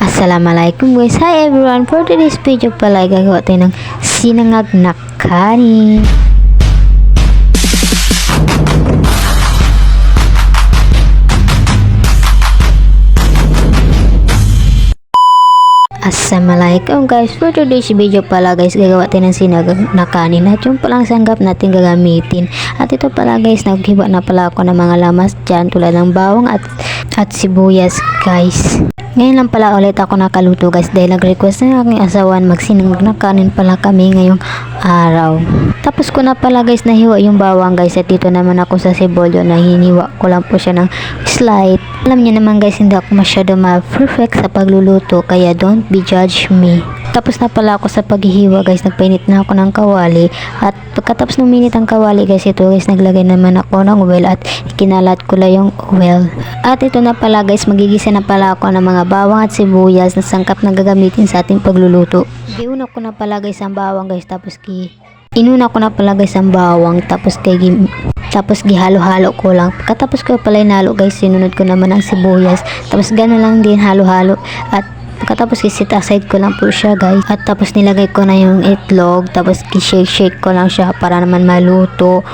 Assalamualaikum guys. Hi everyone. For today's video pala gagawa tayo ng sinangag na kanin. Assalamualaikum guys. For today's video pala guys, gagawa tayo ng sinangag na kanin. At yung palang sanggap natin gagamitin. At ito pala guys, naghiwa na pala ako ng mga lamas dyan tulad ng bawang at, at sibuyas guys. Ngayon lang pala ulit ako nakaluto guys dahil nag-request na aking asawan magsinangag na kanin pala kami ngayong araw. Tapos ko na pala guys nahiwa yung bawang guys at dito naman ako sa sibolyo na hiniwa ko lang po siya ng slight. Alam niyo naman guys hindi ako masyado ma-perfect sa pagluluto kaya don't be judge me. Tapos na pala ako sa paghihiwa guys, nagpainit na ako ng kawali at pagkatapos ng minit ang kawali guys, ito guys, naglagay naman ako ng oil at kinalat ko lang yung oil. At ito na pala guys, magigisa na pala ako ng mga bawang at sibuyas na sangkap na gagamitin sa ating pagluluto. Giuna ko na pala guys ang bawang guys, tapos ki Inuna ko na pala guys ang bawang tapos kay tapos gihalo-halo ko lang. Pagkatapos ko pala inalo guys, sinunod ko naman ang sibuyas. Tapos gano'n lang din halo-halo at Pagkatapos isit aside ko lang po siya guys. At tapos nilagay ko na yung itlog. Tapos shake-shake ko lang siya para naman maluto.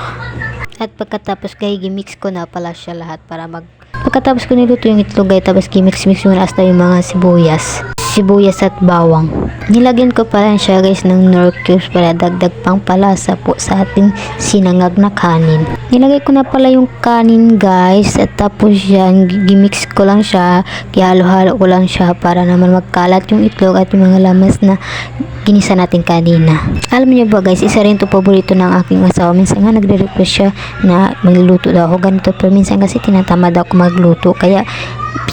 At pagkatapos guys, gimix ko na pala siya lahat para mag... Pagkatapos ko niluto yung itlog guys, tapos gimix-mix muna hasta yung mga sibuyas. Sibuyas at bawang. Nilagyan ko pala siya guys ng nor cubes para dagdag pang palasa po sa ating sinangag na kanin. Nilagay ko na pala yung kanin guys at tapos yan gimix ko lang siya, gihalo-halo ko lang siya para naman magkalat yung itlog at yung mga lamas na ginisa natin kanina. Alam niyo ba guys, isa rin to paborito ng aking asawa. Minsan nga nagre-request siya na magluluto daw ako ganito pero minsan kasi tinatamad ako magluto kaya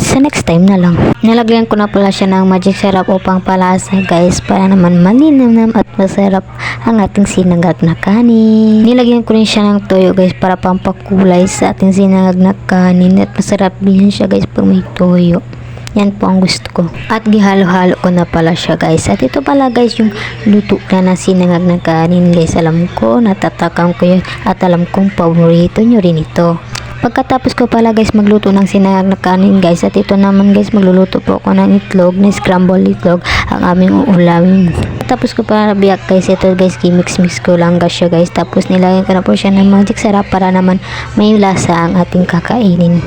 sa next time na lang. Nilagyan ko na pala siya ng magic syrup upang palasa guys para naman malinamnam at masarap ang ating sinangag na kanin. Nilagyan ko rin siya ng toyo guys para pampakulay sa ating sinangag na kanin at masarap din siya guys pag may toyo. Yan po ang gusto ko. At gihalo-halo ko na pala siya guys. At ito pala guys yung luto na ng sinangag na kanin guys. Alam ko, natatakam ko yun. At alam kong paborito nyo rin ito. Pagkatapos ko pala guys magluto ng sinangag na kanin guys at ito naman guys magluluto po ako ng itlog na scramble itlog ang aming uulamin. Tapos ko pala biyak guys ito guys mix mix ko lang guys siya guys tapos nilagyan ko na po siya ng magic sarap para naman may lasa ang ating kakainin.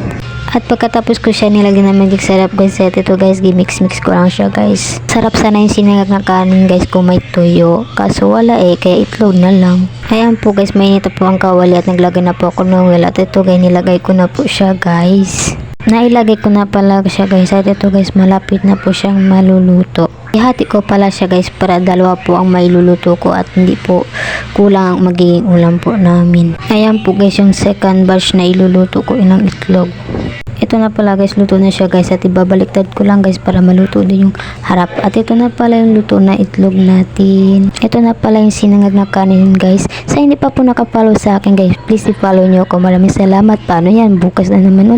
At pagkatapos ko siya nilagyan ng magic sarap guys at ito guys gimix mix ko lang siya guys. Sarap sana yung sinangag na kanin guys kung may tuyo kaso wala eh kaya itlog na lang. Ayan po guys may nito po ang kawali at naglagay na po ako ng oil at ito guys nilagay ko na po siya guys. Nailagay ko na pala siya guys at ito guys malapit na po siyang maluluto. Ihati ko pala siya guys para dalawa po ang mailuluto ko at hindi po kulang ang magiging ulam po namin. Ayan po guys yung second batch na iluluto ko ng itlog. Ito na pala guys, luto na siya guys at ibabaliktad ko lang guys para maluto din yung harap. At ito na pala yung luto na itlog natin. Ito na pala yung sinangag na kanin guys. Sa hindi pa po nakapollow sa akin guys, please i-follow nyo ako. Maraming salamat. Paano yan? Bukas na naman.